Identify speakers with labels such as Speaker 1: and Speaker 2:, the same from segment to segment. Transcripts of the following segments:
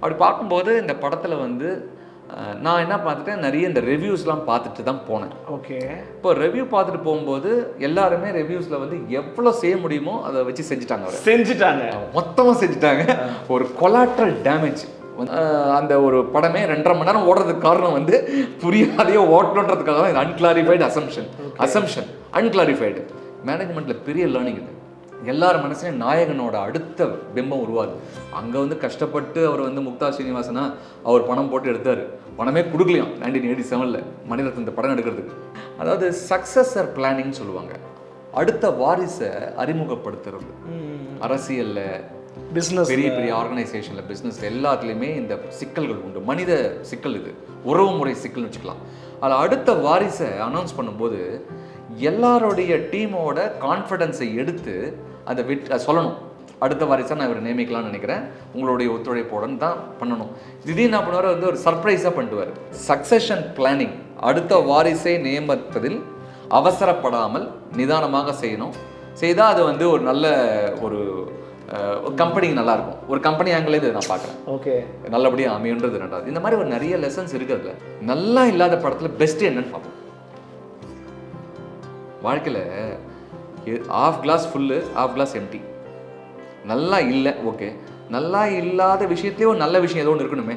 Speaker 1: அப்படி பார்க்கும்போது இந்த படத்தில் வந்து நான் என்ன பார்த்துட்டேன் நிறைய இந்த ரிவ்யூஸ்லாம் பார்த்துட்டு தான் போனேன்.
Speaker 2: ஓகே.
Speaker 1: இப்போ ரிவ்யூ பார்த்துட்டு போகும்போது எல்லாருமே ரிவ்யூஸில் வந்து எவ்வளோ செய்ய முடியுமோ அதை வச்சு செஞ்சுட்டாங்க அவர்.
Speaker 2: செஞ்சுட்டாங்க.
Speaker 1: மொத்தமாக செஞ்சுட்டாங்க. ஒரு கொலாட்ரல் டேமேஜ் அந்த ஒரு படமே ரெண்டரை மணி நேரம் ஓடுறதுக்கு காரணம் வந்து புரியாதையோ ஓட்டணுன்றதுக்காக தான் இது அன்கிளாரிஃபைடு அசம்ஷன் அசம்ஷன் அன்கிளாரிஃபைடு மேனேஜ்மெண்ட்டில் பெரிய லேர்னிங் இது. எல்லார் மனசுலையும் நாயகனோட அடுத்த பிம்பம் உருவாது அங்கே வந்து கஷ்டப்பட்டு அவர் வந்து முக்தா ஸ்ரீனிவாசனா அவர் பணம் போட்டு எடுத்தார். பணமே கொடுக்கலையாம். நைன்டீன் எயிட்டி செவனில் மணிரத்னம் இந்த படம் எடுக்கிறதுக்கு. அதாவது சக்ஸஸர் பிளானிங் சொல்லுவாங்க. அடுத்த வாரிசை அறிமுகப்படுத்துறது. அரசியல்ல
Speaker 2: பிஸ்னஸ்
Speaker 1: பெரிய பெரிய ஆர்கனைசேஷனில் பிஸ்னஸ் எல்லாத்துலேயுமே இந்த சிக்கல்கள் உண்டு. மனித சிக்கல் இது. உறவு முறை சிக்கல்னு வச்சுக்கலாம். அதில் அடுத்த வாரிசை அனௌன்ஸ் பண்ணும்போது எல்லாருடைய டீமோட கான்ஃபிடென்ஸை எடுத்து அதை விட் சொல்லணும். அடுத்த வாரிசை நான் இவர் நியமிக்கலாம்னு நினைக்கிறேன். உங்களுடைய ஒத்துழைப்போடன் தான் பண்ணணும். திடீர்னு என்ன பண்ணுவார் வந்து ஒரு சர்ப்ரைஸாக பண்ணிடுவார். சக்சஷன் பிளானிங் அடுத்த வாரிசை நியமிப்பதில் அவசரப்படாமல் நிதானமாக செய்யணும். செய்தால் அது வந்து ஒரு நல்ல ஒரு கம்பெனிக்கு நல்லா இருக்கும் ஒரு கம்பெனி ஆங்கிலேருந்து நான் பார்க்குறேன்.
Speaker 2: ஓகே
Speaker 1: நல்லபடியாக அமையுன்றது ரெண்டாவது. இந்த மாதிரி ஒரு நிறைய லெசன்ஸ் இருக்கு அதுல. நல்லா இல்லாத படத்தில் பெஸ்ட் என்னன்னு பார்ப்போம். வாழ்க்கையில் half glass full half glass empty நல்லா இல்லை ஓகே நல்லா இல்லாத விஷயத்துலேயே ஒரு நல்ல விஷயம் ஏதோ ஒன்று இருக்கணுமே.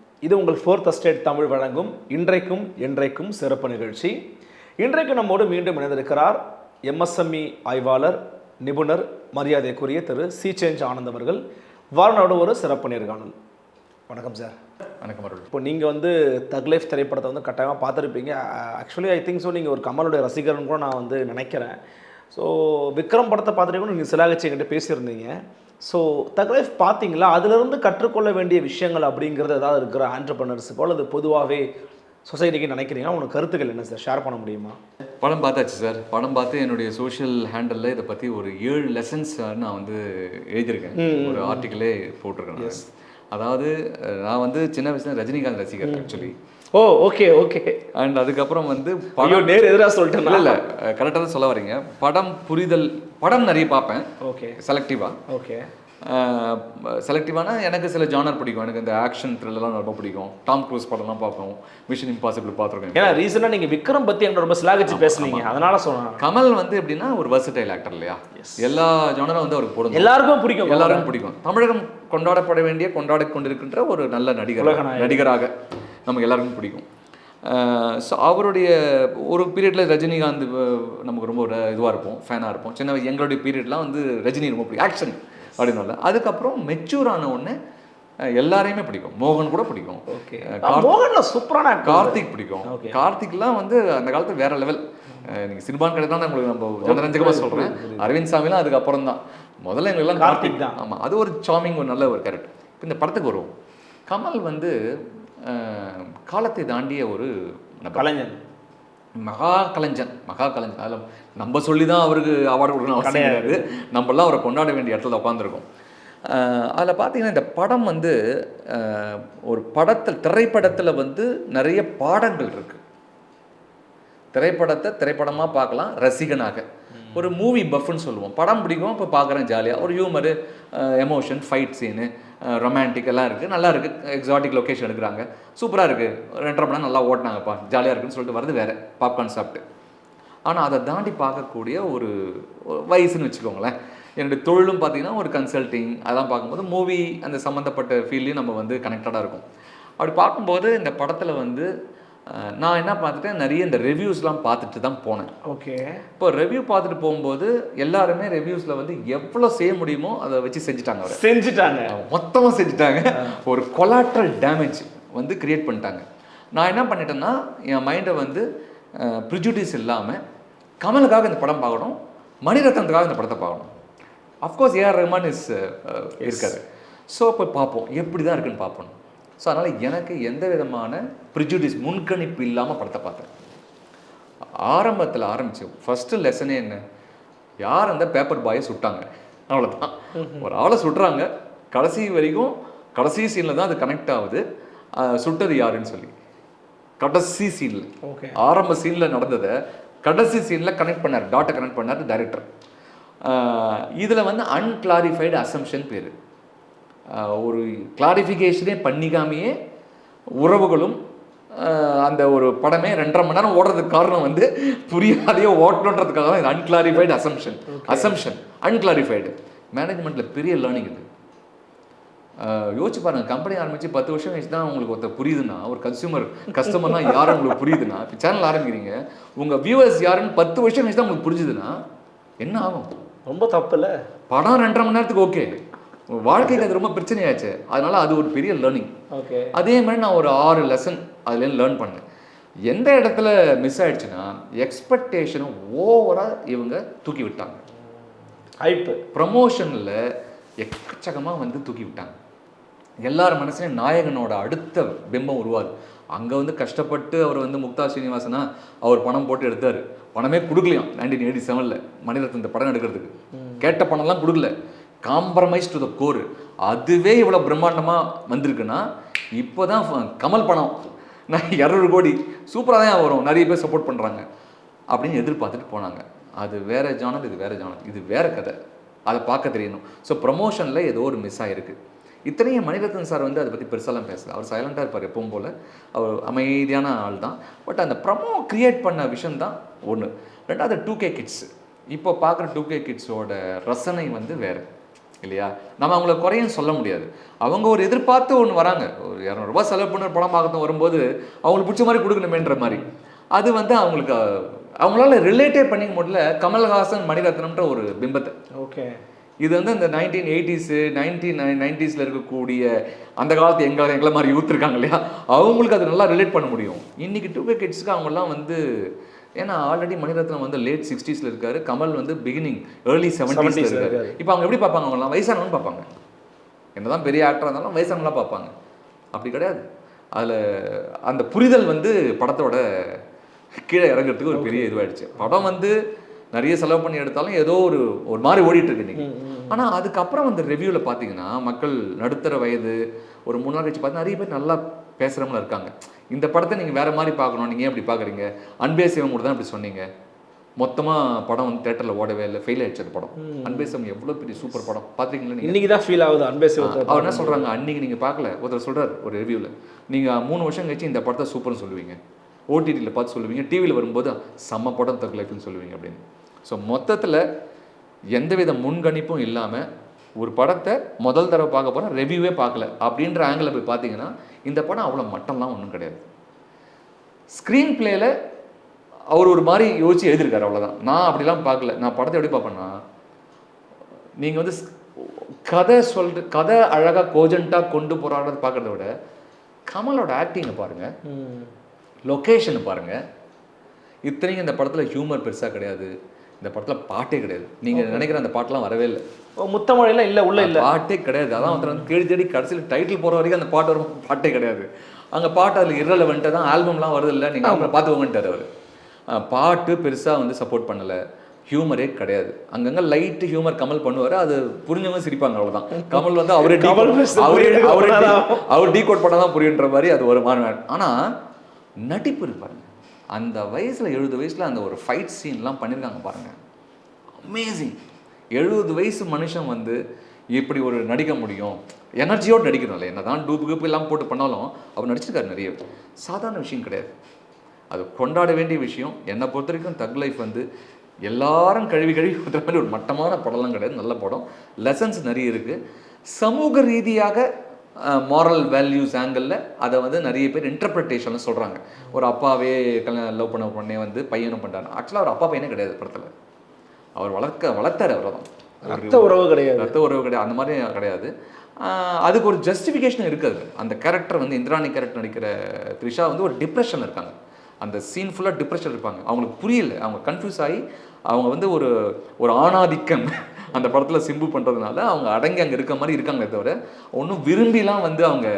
Speaker 2: இது உங்கள் ஃபோர்த் ஸ்டேட் தமிழ் வழங்கும் இன்றைக்கும் என்றைக்கும் சிறப்பு நிகழ்ச்சி. இன்றைக்கு நம்மோடு மீண்டும் இணைந்திருக்கிறார் எம்எஸ்எம்இ ஆய்வாளர் நிபுணர் மரியாதைக்குரிய திரு சி சேஞ்ச் ஆனந்த் அவர்கள். வாரனோட ஒரு சிறப்பு நேர்காணல். வணக்கம் சார்
Speaker 1: வணக்கம் அருள்.
Speaker 2: இப்போ நீங்கள் வந்து தக் லைஃப் திரைப்படத்தை வந்து கட்டாயமாக பார்த்துருப்பீங்க. ஆக்சுவலி ஐ திங்க் ஸோ நீங்கள் ஒரு கமலுடைய ரசிகர்னு கூட நான் வந்து நினைக்கிறேன். ஸோ விக்ரம் படத்தை பார்த்துட்டு நீங்கள் சிலாகச்சி என்கிட்ட பேசியிருந்தீங்க. ஸோ தக் லைஃப் பார்த்தீங்களா? அதிலிருந்து கற்றுக்கொள்ள வேண்டிய விஷயங்கள் அப்படிங்கிறது ஏதாவது இருக்கிற ஆண்டர்பனர்ஸுக்கோ அல்லது பொதுவாகவே சொசைட்டிக்கு நினைக்கிறீங்கன்னா உனக்கு கருத்துக்கள் என்ன சார் ஷேர் பண்ண முடியுமா?
Speaker 1: படம் பார்த்தாச்சு சார் படம் பார்த்து என்னுடைய சோஷியல் ஹேண்டலில் இதை பற்றி ஒரு ஏழு லெசன்ஸ் நான் வந்து எழுதியிருக்கேன். ஒரு ஆர்டிக்கிளே போட்டிருக்கேன். அதாவது நான் வந்து சின்ன வயசுல ரஜினிகாந்த் ரசிகர் actually
Speaker 2: oh okay okay
Speaker 1: and அதுக்கப்புறம் வந்து
Speaker 2: ஐயோ நேர் எதிராக சொல்லிட்டேன்
Speaker 1: இல்லை இல்லை கரெக்டாக தான் சொல்ல வரீங்க படம் புரிதல் படம் நிறைய பார்ப்பேன்.
Speaker 2: ஓகே
Speaker 1: செலக்டிவாக
Speaker 2: ஓகே
Speaker 1: செலக்டிவானா எனக்கு சில ஜானர் பிடிக்கும். எனக்கு இந்த ஆக்ஷன் த்ரில்லாம் ரொம்ப பிடிக்கும். டாம் க்ரூஸ் படம்லாம் பார்ப்போம் மிஷன் இம்பாசிபிள் பார்த்துருக்கேன்.
Speaker 2: ஏன்னா ரீசனாக நீங்கள் விக்ரம் பற்றி என்கிட்ட ரொம்ப சிலாகச்சி பேசுனீங்க. அதனால சொன்னேன்
Speaker 1: கமல் வந்து எப்படின்னா ஒரு வர்சடைல் ஆக்டர் இல்லையா? எல்லா ஜானரும் வந்து அவருக்கு போடுங்க
Speaker 2: எல்லாருக்கும் பிடிக்கும்
Speaker 1: எல்லாருக்கும் பிடிக்கும். தமிழகம் கொண்டாடப்பட வேண்டிய கொண்டாடி கொண்டிருக்கின்ற ஒரு நல்ல நடிகர். நடிகராக. நமக்கு எல்லாருக்கும் பிடிக்கும். ஸோ அவருடைய ஒரு பீரியடில் ரஜினிகாந்த் நமக்கு ரொம்ப ஒரு இதுவாக இருப்போம் ஃபேனாக இருப்போம். சின்ன வயசு- எங்களுடைய பீரியட்லாம் வந்து ரஜினி ரொம்ப பிடிக்கும். ஆக்ஷன் அப்படின்னு அதுக்கப்புறம் மெச்சூர் ஆன உடனே எல்லாரையுமே பிடிக்கும். மோகன் கூட பிடிக்கும்.
Speaker 2: மோகன்ல சூப்பரான.
Speaker 1: கார்த்திக் பிடிக்கும். கார்த்திக்லாம் வந்து அந்த காலத்துல வேற லெவல் நீங்கள் சினிமான் கிடையாது தான் உங்களுக்கு நம்ம ஜனரஞ்சகமாக சொல்கிறேன் அரவிந்த் சாமிலாம் அதுக்கப்புறம் தான். முதல்ல எங்களுக்குலாம்
Speaker 2: கார்த்திக் தான்.
Speaker 1: ஆமாம் அது ஒரு சாமிங் ஒரு நல்ல ஒரு கேரக்டர் இப்போ இந்த படத்துக்கு வருவோம். கமல் வந்து காலத்தை தாண்டிய ஒரு.
Speaker 2: கலைஞன்
Speaker 1: மகா கலைஞன் மகா கலைஞன். அதில் நம்ம சொல்லி தான் அவருக்கு அவார்டு கொடுக்கணும் அவசியம் கிடையாது. நம்மளாம் அவரை கொண்டாட வேண்டிய இடத்துல உட்காந்துருக்கோம் அதில் பார்த்தீங்கன்னா இந்த படம் வந்து ஒரு படத்தில் திரைப்படத்தில் வந்து நிறைய பாடங்கள் இருக்கு. திரைப்படத்தை திரைப்படமாக பார்க்கலாம் ரசிகனாக. ஒரு மூவி பஃப்னு சொல்லுவோம். படம் பிடிக்கும் இப்போ பார்க்குறேன் ஜாலியாக ஒரு humour emotion fight scene romantic எல்லாம் இருக்குது நல்லா இருக்குது எக்ஸாட்டிக் லொக்கேஷன் எடுக்கிறாங்க. சூப்பராக இருக்குது ரெண்டரை மணி நல்லா ஓட்டினாங்கப்பா. ஜாலியாக இருக்குன்னு சொல்லிட்டு வருது வேறு. பாப்கார்ன் சாப்பிட்டு. ஆனால் அதை தாண்டி பார்க்கக்கூடிய ஒரு வயசுன்னு வச்சுக்கோங்களேன். என்னுடைய தொழிலும் பார்த்தீங்கன்னா ஒரு கன்சல்ட்டிங் அதெல்லாம் பார்க்கும்போது மூவி அந்த சம்மந்தப்பட்ட ஃபீல்டையும் நம்ம வந்து கனெக்டடாக இருக்கும். அப்படி பார்க்கும்போது இந்த படத்தில் வந்து நான் என்ன பார்த்துட்டேன் நிறைய இந்த ரிவ்யூஸ்லாம் பார்த்துட்டு தான் போனேன்.
Speaker 2: ஓகே.
Speaker 1: இப்போ ரிவ்யூ பார்த்துட்டு போகும்போது எல்லாருமே ரிவ்யூஸில் வந்து எவ்வளோ செய்ய முடியுமோ அதை வச்சு செஞ்சுட்டாங்க அவர்.
Speaker 2: செஞ்சுட்டாங்க.
Speaker 1: மொத்தமாக செஞ்சுட்டாங்க. ஒரு கொலாட்ரல் டேமேஜ் வந்து கிரியேட் பண்ணிட்டாங்க. நான் என்ன பண்ணிட்டேன்னா என் மைண்டை வந்து ப்ரிஜுடிஸ் இல்லாமல் கமலுக்காக இந்த படம் பார்க்கணும் மணிரத்னத்துக்காக இந்த படத்தை பார்க்கணும். Of course A R Rahman is இருக்காரு. ஸோ இப்போ பார்ப்போம். எப்படி தான் இருக்குன்னு பார்ப்போம். ஸோ அதனால் எனக்கு எந்த விதமான ப்ரிஜுடிஸ் முன்கணிப்பு இல்லாமல் படத்தை பார்த்தேன். ஆரம்பத்தில் ஆரம்பிச்சு ஃபஸ்ட்டு லெசனே என்ன? யார் அந்த பேப்பர் பாயை சுட்டாங்க? அவ்வளோதான் ஒரு ஆளை சுட்டுறாங்க. கடைசி வரைக்கும் கடைசி சீனில் தான் அது கனெக்ட் ஆகுது. சுட்டது யாருன்னு சொல்லி. கடைசி சீனில்
Speaker 2: ஓகே.
Speaker 1: ஆரம்ப சீனில் நடந்ததை கடைசி சீனில் கனெக்ட் பண்ணார். டாட்டை கனெக்ட் பண்ணார் டைரக்டர் இதில் வந்து அன்கிளாரிஃபைடு அசம்ஷன் பேர். ஒரு கிளாரிஃபிகேஷனே பண்ணிக்காமையே உறவுகளும் அந்த ஒரு படமே ரெண்டரை மணி நேரம் ஓடுறதுக்கு காரணம் வந்து புரியாதையோ ஓட்டணுன்றதுக்காக தான் இது அன்கிளாரிஃபைடு அசம்ஷன் அசம்ஷன் அன்கிளாரிஃபைடு மேனேஜ்மெண்ட்டில் பெரிய லேர்னிங் இது. யோசிச்சு பாருங்க கம்பெனி ஆரம்பிச்சு பத்து வருஷம் கழிச்சு தான் உங்களுக்கு ஒருத்தர் புரியுதுன்னா ஒரு கன்சியூமர் கஸ்டமர்னா யாரும் உங்களுக்கு புரியுதுன்னா இப்போ சேனல் ஆரம்பிக்கிறீங்க உங்க வியூவர்ஸ் யாருன்னு பத்து வருஷம் கழிச்சு தான் உங்களுக்கு புரிஞ்சுதுன்னா என்ன ஆகும்?
Speaker 2: ரொம்ப தப்பு இல்லை
Speaker 1: படம் ரெண்டரை மணி நேரத்துக்கு ஓகே வாழ்க்கைக்கு அது ரொம்ப பிரச்சனையாச்சு. அதனால அது ஒரு பெரிய லேர்னிங் அதே மாதிரி நான் ஒரு ஆறு லெசன் அதுலேருந்து லேர்ன் பண்ணேன். எந்த இடத்துல மிஸ் ஆயிடுச்சுன்னா எக்ஸ்பெக்டேஷனை ஓவராக இவங்க தூக்கி விட்டாங்க.
Speaker 2: ஹைப்பு
Speaker 1: ப்ரமோஷனில் எக்கச்சக்கமாக வந்து தூக்கி விட்டாங்க. எல்லார் மனசுலையும் நாயகனோட அடுத்த பிம்பம் உருவாது. அங்கே வந்து கஷ்டப்பட்டு அவர் வந்து முக்தா ஸ்ரீனிவாசனா அவர் பணம் போட்டு எடுத்தார். பணமே கொடுக்கலையாம். நைன்டீன் எயிட்டி செவனில் மணிரத்னம் இந்த படம் எடுக்கிறதுக்கு. கேட்ட பணம்லாம் கொடுக்கல. காம்ப்ரமைஸ் டு த கோர் அதுவே இவ்வளோ பிரம்மாண்டமாக வந்திருக்குன்னா இப்போ தான் கமல் பணம் நான் இரநூறு கோடி. சூப்பராக தான் வரும். நிறைய பேர் சப்போர்ட் பண்ணுறாங்க அப்படின்னு எதிர்பார்த்துட்டு போனாங்க. அது வேறு ஜானல் இது வேறு ஜானல் இது வேற கதை. அதை பார்க்க தெரியணும். ஸோ ப்ரமோஷனில் ஏதோ ஒரு மிஸ் ஆகிருக்கு இத்தனையும் மணிரத்னம் சார் வந்து அதை பற்றி பெருசாலாம் பேசல. அவர் சைலண்டாக இருப்பார் எப்பவும் போல். அவர் அமைதியான ஆள் தான். பட் அந்த ப்ரமோ க்ரியேட் பண்ண விஷயம் தான் ஒன்று ரெண்டாவது டூ கே கிட்ஸ் இப்போ பார்க்குற டூ கே கிட்ஸோட ரசனை வந்து வேறு. இல்லையா? நம்ம அவங்கள குறையும் சொல்ல முடியாது. அவங்க ஒரு எதிர்பார்த்து ஒன்று வராங்க. ஒரு இரநூறுபா செலவு பண்ண ஒரு படம் பார்க்கணும் வரும்போது அவங்களுக்கு பிடிச்ச மாதிரி கொடுக்கணுமேன்ற மாதிரி. அது வந்து அவங்களுக்கு அவங்களால ரிலேட்டே பண்ணிக்க முடியல. கமல்ஹாசன் மணிரத்னம்ன்ற ஒரு பிம்பத்தை.
Speaker 2: ஓகே.
Speaker 1: இது வந்து இந்த நைன்டீன் எயிட்டிஸு நைன்டீன் நைன்டிஸில் இருக்கக்கூடிய அந்த காலத்து எங்க எங்களை மாதிரி யூத் இருக்காங்க இல்லையா? அவங்களுக்கு அது நல்லா ரிலேட் பண்ண முடியும். இன்னைக்கு டூ கே கிட்ஸ்க்கு அவங்கெல்லாம் வந்து ஏன்னா ஆல்ரெடி மணிரத்னம் வந்து லேட் சிக்ஸ்டீஸில் இருக்காரு. கமல் வந்து பிகினிங் ஏர்லி
Speaker 2: 70s ல
Speaker 1: செவன்டீஸில்
Speaker 2: இருக்காரு.
Speaker 1: இப்போ அவங்க எப்படி பார்ப்பாங்க அவங்களாம் வயசானவங்க பார்ப்பாங்க. என்னதான் பெரிய ஆக்டராக இருந்தாலும் வயசானவங்களாம் பார்ப்பாங்க. அப்படி கிடையாது. அதில் அந்த புரிதல் வந்து படத்தோட கீழே இறங்குறதுக்கு ஒரு பெரிய இதுவாயிடுச்சு. படம் வந்து நிறைய செலவு பண்ணி எடுத்தாலும் ஏதோ ஒரு ஒரு மாதிரி ஓடிட்டு இருக்கு இன்னைக்கு ஆனால் அதுக்கப்புறம் அந்த ரிவ்யூவில் பார்த்தீங்கன்னா மக்கள் நடுத்தர வயது ஒரு மூணு நாள் கழிச்சு பார்த்து நிறைய பேர் நல்லா பேசுகிறவங்கள இருக்காங்க. இந்த படத்தை நீங்கள் வேற மாதிரி பார்க்கணும். நீங்கள் ஏன் அப்படி பார்க்குறீங்க? அன்பே சிவம் கூட தான் இப்படி சொன்னீங்க. மொத்தமாக படம் வந்து தேட்டரில் ஓடவே இல்லை. ஃபெயில் ஆயிடுச்சு அந்த படம். அன்பே சிவம் எவ்வளோ பெரிய சூப்பர் படம். பார்த்துருக்கீங்களா நீங்கள்
Speaker 2: இன்னைக்கு தான் ஃபீல் ஆகுது அன்பே சிவத்தை
Speaker 1: அவர் என்ன சொல்றாங்க? அன்னைக்கு நீங்க பார்க்கல. ஒருத்தர் சொல்றாரு ஒரு ரிவ்யூல நீங்க மூணு வருஷம் கழிச்சு இந்த படத்தை சூப்பர்னு சொல்லுவீங்க. ஓடிடியில் பார்த்து சொல்லுவீங்க. டிவியில் வரும்போது செம்ம படம் தக் லைஃப்னு சொல்லுவீங்க அப்படின்னு. ஸோ மொத்தத்தில் எந்தவித முன்கணிப்பும் இல்லாமல் ஒரு படத்தை முதல் தடவை பார்க்க போகிறோம் ரிவ்யூவே பார்க்கல அப்படின்ற ஆங்கிளில் போய் பார்த்தீங்கன்னா இந்த படம் அவ்வளோ மட்டம்லாம் ஒன்றும் கிடையாது. ஸ்க்ரீன் பிளேல அவர் ஒரு மாதிரி யோசிச்சு எழுதியிருக்காரு அவ்வளோதான் நான் அப்படிலாம் பார்க்கல. நான் படத்தை எப்படி பார்ப்பேன்னா நீங்கள் வந்து கதை சொல்ற கதை அழகாக கோஜென்ட்டாக கொண்டு போராடுறது பார்க்கறத விட கமலோட ஆக்டிங்கை பாருங்கள் லொக்கேஷனை பாருங்கள் இத்தனைக்கும் இந்த படத்தில் ஹியூமர் பெருசாக கிடையாது. இந்த படத்தில் பாட்டே கிடையாது. நீங்கள் நினைக்கிற அந்த பாட்டெலாம் வரவே இல்லை.
Speaker 2: ஓ முத்தமழையில இல்லை உள்ள இல்லை.
Speaker 1: பாட்டே கிடையாது. அதான் ஒருத்தர் வந்து தேடி தேடி கடைசியில் டைட்டில் போகிற வரைக்கும் அந்த பாட்டு வரும். பாட்டே கிடையாது. அங்கே பாட்டு அதில் இரலவெண்ட்டு தான் ஆல்பம்லாம் வருது இல்லை நீங்கள் அவங்க பார்த்துக்கோங்கன்ட்டார் அவர். பாட்டு பெருசாக வந்து சப்போர்ட் பண்ணலை. ஹியூமரே கிடையாது. அங்கங்கே லைட்டு ஹியூமர் கமல் பண்ணுவார். அது புரிஞ்சவங்க சிரிப்பாங்க அவ்வளவுதான். கமல் வந்து அவரே அவரே அவரே அவர் டீகோட் பண்ண தான் புரியுன்ற மாதிரி அது ஒரு மாதிரி ஆனால் நடிப்பு இருக்கு பாருங்க. அந்த வயசில் எழுபது வயசில் அந்த ஒரு ஃபைட் சீன்லாம் பண்ணியிருக்காங்க பாருங்க. அமேசிங் எழுபது வயசு மனுஷன் வந்து இப்படி ஒரு நடிக்க முடியும். எனர்ஜியோடு நடிக்கணும்ல. என்ன தான் டூப்பு கூப்பு எல்லாம் போட்டு பண்ணாலும் அவர் நடிச்சிருக்காரு நிறைய. சாதாரண விஷயம் கிடையாது. அது கொண்டாட வேண்டிய விஷயம். என்னை பொறுத்த வரைக்கும் தக் லைஃப் வந்து எல்லாரும் கழுவி கழுவி ஊத்துற மாதிரி ஒரு மட்டமான படம்லாம் கிடையாது. நல்ல படம். லெசன்ஸ் நிறைய இருக்குது சமூக ரீதியாக மாரல் வேல்யூஸ் ஆங்கிளில் அதை வந்து நிறைய பேர் இன்டர்பிரிட்டேஷன் சொல்கிறாங்க ஒரு அப்பாவே கல்யாணம் லவ் பண்ண உடனே வந்து பையனும் பண்ணுறாங்க ஆக்சுவலாக ஒரு அப்பா பையனே கிடையாது படத்தில். அவர் வளர்க்க வளர்த்தாரு அவரை தான்
Speaker 2: ரத்த உறவு கிடையாது.
Speaker 1: ரத்த உறவு கிடையாது அந்த மாதிரி கிடையாது. அதுக்கு ஒரு ஜஸ்டிஃபிகேஷன் இருக்குது. அந்த கேரக்டர் வந்து இந்திராணி கேரக்டர் நடிக்கிற த்ரிஷா வந்து ஒரு டிப்ரெஷன் இருக்காங்க. அந்த சீன் ஃபுல்லாக டிப்ரெஷன் இருப்பாங்க. அவங்களுக்கு புரியல. அவங்க கன்ஃபியூஸ் ஆகி அவங்க வந்து ஒரு ஒரு ஆணாதிக்கம். அந்த படத்தில் சிம்பு பண்ணுறதுனால அவங்க அடங்கி அங்கே இருக்க மாதிரி இருக்காங்களே தவிர ஒன்றும் விரும்பிலாம் வந்து அவங்க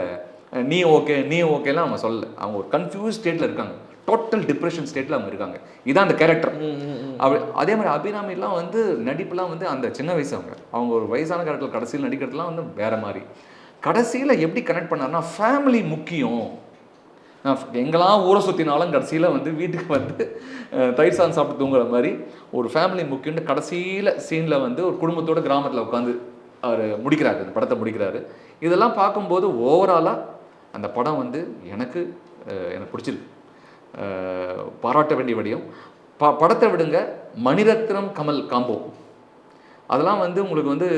Speaker 1: நீ ஓகே நீ ஓகேலாம் அவங்க சொல்லல. அவங்க ஒரு கன்ஃபியூஸ் ஸ்டேட்டில் இருக்காங்க. டோட்டல் டிப்ரெஷன் ஸ்டேட்டில் அவங்க இருக்காங்க. இதான் அந்த கேரக்டர் அப்படி அதே மாதிரி அபிராமிலாம் வந்து நடிப்புலாம் வந்து அந்த சின்ன வயசு அவங்க. அவங்க ஒரு வயசான கேரக்டர் கடைசியில் நடிக்கிறதுலாம் வந்து வேற மாதிரி. கடைசியில் எப்படி கனெக்ட் பண்ணாருன்னா ஃபேமிலி முக்கியம். எங்கெல்லாம் ஊரை சுற்றினாலும் கடைசியில் வந்து வீட்டுக்கு வந்து தயிர் சாதம் சாப்பிட்டு தூங்குற மாதிரி ஒரு ஃபேமிலி முக்கியம்னு கடைசியில் சீனில் வந்து ஒரு குடும்பத்தோட கிராமத்தில் உட்காந்து அவர் முடிக்கிறாரு அந்த படத்தை முடிக்கிறாரு. இதெல்லாம் பார்க்கும்போது ஓவராலாக அந்த படம் வந்து எனக்கு எனக்கு பிடிச்சிருக்கு. பாராட்ட வேண்டிய வடியும். ப படத்தை விடுங்க. மணிரத்னம் கமல் காம்போ அதெல்லாம் வந்து உங்களுக்கு வந்து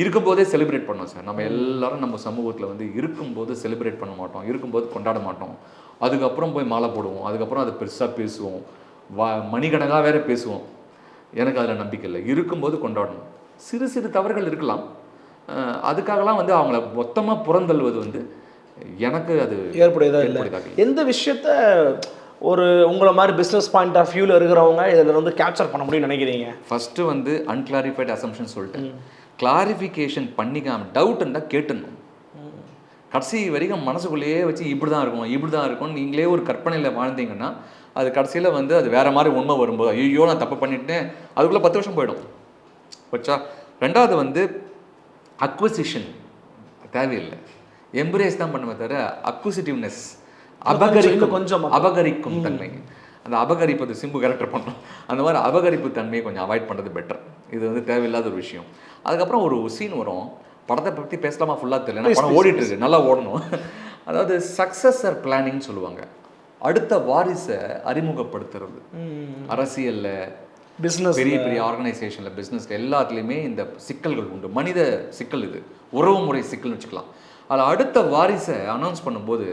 Speaker 1: இருக்கும்போதே செலிப்ரேட் பண்ணோம் சார். நம்ம எல்லாரும் நம்ம சமூகத்தில் வந்து இருக்கும்போது செலிப்ரேட் பண்ண மாட்டோம். இருக்கும்போது கொண்டாட மாட்டோம். அதுக்கப்புறம் போய் மாலை போடுவோம். அதுக்கப்புறம் அதை பெருசாக பேசுவோம். வா மணிக்கணக்காக வேற பேசுவோம். எனக்கு அதில் நம்பிக்கை இல்லை. இருக்கும்போது கொண்டாடணும். சிறு சிறு தவறுகள் இருக்கலாம். அதுக்காகலாம் வந்து அவங்கள மொத்தமாக புறந்தள்ளுவது வந்து எனக்கு அது ஏற்புடையதாக இல்லை.
Speaker 2: எந்த விஷயத்த ஒரு உங்களை மாதிரி பிஸ்னஸ் பாயிண்ட் ஆஃப் வியூவில் இருக்கிறவங்க இதில் வந்து கேப்சர் பண்ண முடியும்னு நினைக்கிறீங்க?
Speaker 1: ஃபஸ்ட்டு வந்து அன்கிளாரிஃபைட் அசம்ஷன் சொல்லிட்டேன். கிளாரிஃபிகேஷன் பண்ணிக்காம டவுட் இருந்தால் கேட்டுடணும். கடைசி வரைக்கும் மனசுக்குள்ளேயே வச்சு இப்படி தான் இருக்கும் இப்படி தான் இருக்கும் நீங்களே ஒரு கற்பனையில் வாழ்ந்தீங்கன்னா அது கடைசியில் வந்து அது வேற மாதிரி உண்மை வரும்போது ஐயோ நான் தப்பு பண்ணிட்டேன் அதுக்குள்ளே பத்து வருஷம் போயிடும். வச்சா ரெண்டாவது வந்து அக்வசிஷன் தேவையில்லை. எம்ப்ரேஸ் தான் பண்ணுமே தவிர அக்விசிட்டிவ்னஸ் அபகரிக்கும்
Speaker 2: கொஞ்சம்
Speaker 1: அபகரிக்கும் தன்மை. அந்த அபகரிப்பது சிம்பு கேரக்டர் பண்ணணும் அந்த மாதிரி அபகரிப்பு தன்மையை கொஞ்சம் அவாய்ட் பண்ணுறது பெட்டர் இது வந்து தேவையில்லாத ஒரு விஷயம். அதுக்கப்புறம் ஒரு சீன் வரும். படத்தை பற்றி பேசலாமா? ஃபுல்லாக தெரியல படம் ஓடிட்டு இருக்கு. நல்லா ஓடணும். அதாவது சக்சஸர் பிளானிங் சொல்லுவாங்க. அடுத்த வாரிசை அறிமுகப்படுத்துறது. அரசியல்ல
Speaker 2: பிஸ்னஸ்
Speaker 1: பெரிய பெரிய ஆர்கனைசேஷனில் பிஸ்னஸில் எல்லாத்துலேயுமே இந்த சிக்கல்கள் உண்டு. மனித சிக்கல் இது. உறவுமுறை சிக்கல்னு வச்சுக்கலாம். அதில் அடுத்த வாரிசை அனௌன்ஸ் பண்ணும்போது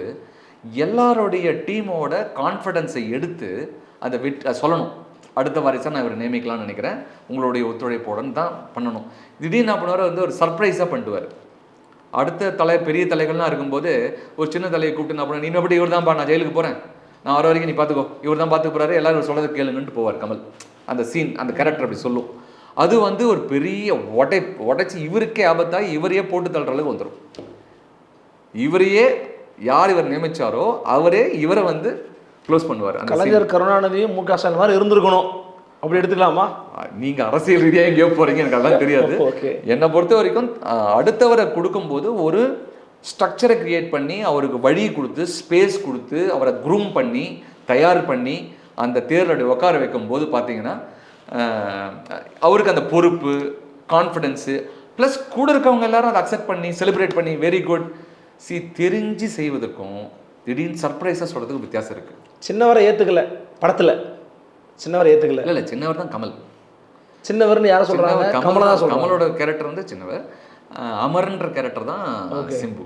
Speaker 1: எல்லாருடைய டீமோட கான்ஃபிடென்ஸை எடுத்து அதை விட் சொல்லணும். அடுத்த வாரிசை நான் இவரை நியமிக்கலாம்னு நினைக்கிறேன். உங்களுடைய ஒத்துழைப்புடன் தான் பண்ணணும். திடீர்னு என்ன பண்ணுவார்? வந்து ஒரு சர்ப்ரைஸாக பண்ணிட்டுவார் அடுத்த தலை பெரிய தலைகள்லாம் இருக்கும்போது ஒரு சின்ன தலையை கூப்பிட்டு என்ன பண்ண நீ எப்படி இவர் தான்ப்பா நான் ஜெயிலுக்கு போகிறேன் நான் வர வரைக்கும் நீ பார்த்துக்கோ. இவர் தான் பார்த்துக்க போகிறாரு எல்லாரும் சொல்கிறது கேளுங்கன்ட்டு போவார் கமல். அந்த சீன் அந்த கேரக்டர் அப்படி சொல்லும். அது வந்து ஒரு பெரிய உடை உடைச்சி இவருக்கே ஆபத்தாக இவரையே போட்டு தள்ளுற அளவுக்கு வந்துடும் இவரையே யார் இவர் நியமிச்சாரோ அவரே இவரை வந்து க்ளோஸ் பண்ணுவார்.
Speaker 2: கலைஞர் கருணாநிதியும் மு க ஸ்டாலின் மாதிரி இருந்திருக்கணும். அப்படி எடுத்துக்கலாமா?
Speaker 1: நீங்க அரசியல் ரீதியாக எங்கேயோ போறீங்க எனக்கு அதெல்லாம் தெரியாது. என்னை பொறுத்த வரைக்கும் அடுத்தவரை கொடுக்கும்போது ஒரு ஸ்ட்ரக்சரை கிரியேட் பண்ணி அவருக்கு வழி கொடுத்து ஸ்பேஸ் கொடுத்து அவரை க்ரூம் பண்ணி தயார் பண்ணி அந்த தேர்தலை உட்கார வைக்கும்போது பார்த்தீங்கன்னா அஹ், அவருக்கு அந்த பொறுப்பு கான்ஃபிடென்ஸு ப்ளஸ் கூட இருக்கவங்க எல்லாரும் அதை அக்செப்ட் பண்ணி செலிப்ரேட் பண்ணி வெரி குட் சி தெரிஞ்சு செய்வதற்கும் திடீர்னு சர்ப்ரைஸாக சொல்கிறதுக்கும் வித்தியாசம் இருக்குது
Speaker 2: சின்னவரை ஏத்துக்கல படத்துல. சின்னவரை ஏத்துக்கல.
Speaker 1: இல்லை இல்லை சின்னவர் தான் கமல்.
Speaker 2: சின்னவர்னு யாரை சொல்றாங்க?
Speaker 1: சின்னவர் கமல்
Speaker 2: தான்
Speaker 1: கமலோட கேரக்டர் வந்து சின்னவர். அமரன்ற கேரக்டர் தான் சிம்பு.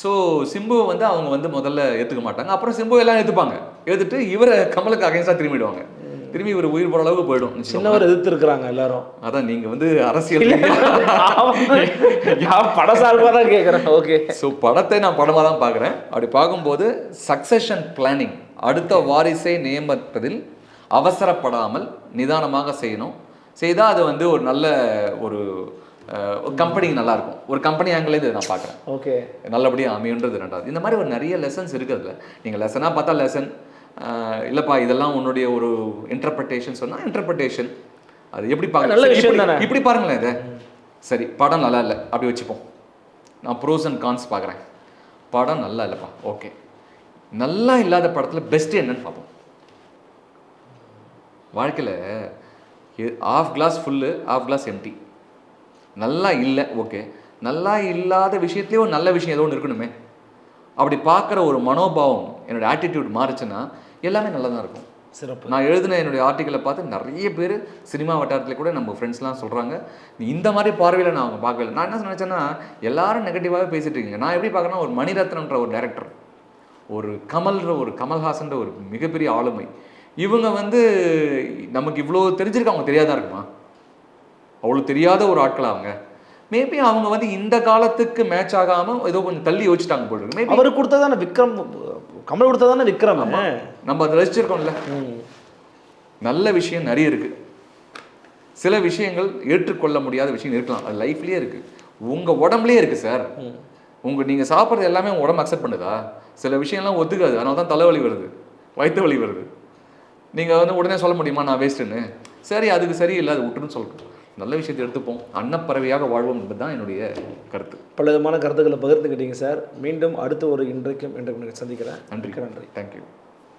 Speaker 1: ஸோ சிம்புவை வந்து அவங்க வந்து முதல்ல ஏற்றுக்க மாட்டாங்க. அப்புறம் சிம்பு எல்லாம் ஏற்றுப்பாங்க ஏற்றுட்டு இவரை கமலுக்கு அகைன்ஸ்டாக திரும்பிடுவாங்க. திரும்பி இவர் உயிர் போகிற அளவுக்கு போயிடும்.
Speaker 2: சின்னவர் எதிர்த்து இருக்கிறாங்க எல்லாரும்.
Speaker 1: அதான் நீங்க வந்து அரசியல்
Speaker 2: பட சார்பாக தான் கேட்குறேன் ஓகே
Speaker 1: ஸோ படத்தை நான் படமாக தான் பார்க்குறேன் அப்படி பார்க்கும்போது சக்சஷன் பிளானிங் அடுத்த வாரிசை நியமிப்பதில் அவசரப்படாமல் நிதானமாக செய்யணும். செய்தால் அது வந்து ஒரு நல்ல ஒரு கம்பெனிக்கு நல்லா இருக்கும் ஒரு கம்பெனி ஆங்கிள் இதை நான் பார்க்குறேன்
Speaker 2: ஓகே
Speaker 1: நல்லபடியாக அமையுன்றது ரெண்டாவது. இந்த மாதிரி ஒரு நிறைய லெசன்ஸ் இருக்குதுல நீங்கள் லெசனாக பார்த்தா லெசன் இல்லைப்பா இதெல்லாம் உன்னுடைய ஒரு இன்டர்பிரட்டேஷன் சொன்னால் இன்டர்பிரட்டேஷன் அது எப்படி
Speaker 2: தானே.
Speaker 1: இப்படி பாருங்களேன் இதை. சரி படம் நல்லா இல்லை. அப்படி வச்சுப்போம். நான் ப்ரோஸ் அண்ட் கான்ஸ் பார்க்குறேன் படம் நல்லா இல்லைப்பா. ஓகே நல்லா இல்லாத படத்தில் பெஸ்ட்டு என்னன்னு பார்ப்போம் வாழ்க்கையில் half glass full half glass empty நல்லா இல்லை ஓகே நல்லா இல்லாத விஷயத்துலேயே ஒரு நல்ல விஷயம் ஏதோ ஒன்று இருக்கணுமே. அப்படி பார்க்குற ஒரு மனோபாவம் என்னோட ஆட்டிடியூட் மாறுச்சுன்னா எல்லாமே நல்லா தான் இருக்கும்.
Speaker 2: சிறப்பு.
Speaker 1: நான் எழுதின என்னுடைய ஆர்டிக்கலை பார்த்து நிறைய பேர் சினிமா வட்டாரத்தில் கூட நம்ம ஃப்ரெண்ட்ஸ்லாம் சொல்கிறாங்க இந்த மாதிரி பார்வையில் நான் அவங்க பார்க்கல. நான் என்ன நினச்சேன்னா எல்லாரும் நெகட்டிவாகவே பேசிட்டு இருக்கீங்க. நான் எப்படி பார்க்குறேன்னா ஒரு மணிரத்னன்ற ஒரு டைரக்டர் ஒரு கமல்ன்ற ஒரு கமல்ஹாசன்ற ஒரு மிகப்பெரிய ஆளுமை. இவங்க வந்து நமக்கு இவ்வளோ தெரிஞ்சிருக்கு அவங்க தெரியாதா இருக்குமா? அவ்வளோ தெரியாத ஒரு ஆட்கள் அவங்க? மேபி அவங்க வந்து இந்த காலத்துக்கு மேட்ச் ஆகாம ஏதோ கொஞ்சம் தள்ளி யோசிச்சிட்டாங்க போல இருக்கு. மேபி
Speaker 2: அவர் கொடுத்ததானே விக்ரம் கமல் கொடுத்ததானே விக்ரம்?
Speaker 1: நம்ம அதை ரசிச்சிருக்கோம்ல. நல்ல விஷயம் நிறைய இருக்கு. சில விஷயங்கள் ஏற்றுக்கொள்ள முடியாத விஷயம் இருக்கலாம். அது லைஃப்லேயே இருக்குது உங்கள் உடம்புலயே இருக்குது சார். உங்கள் நீங்கள் சாப்பிட்றது எல்லாமே உங்கள் உடம்பு அக்செப்ட் பண்ணுதா? சில விஷயம்லாம் ஒத்துக்காது. அதனால தான் தலைவலி வருது. வயிற்று வலி வருது. நீங்கள் வந்து உடனே சொல்ல முடியுமா? நான் வேஸ்ட்டுன்னு சரி அதுக்கு சரியில்லை அது விட்டுருன்னு சொல்கிறோம் நல்ல விஷயத்தை எடுத்துப்போம். அன்னப்பறவையாக வாழ்வோம் என்பது தான் என்னுடைய கருத்து.
Speaker 2: பல விதமான கருத்துக்களை பகிர்ந்துக்கிட்டீங்க சார். மீண்டும் அடுத்த ஒரு இன்றைக்கும் இன்றைக்கும் சந்திக்கிறேன்.
Speaker 1: நன்றி.
Speaker 2: நன்றி.
Speaker 1: தேங்க்யூ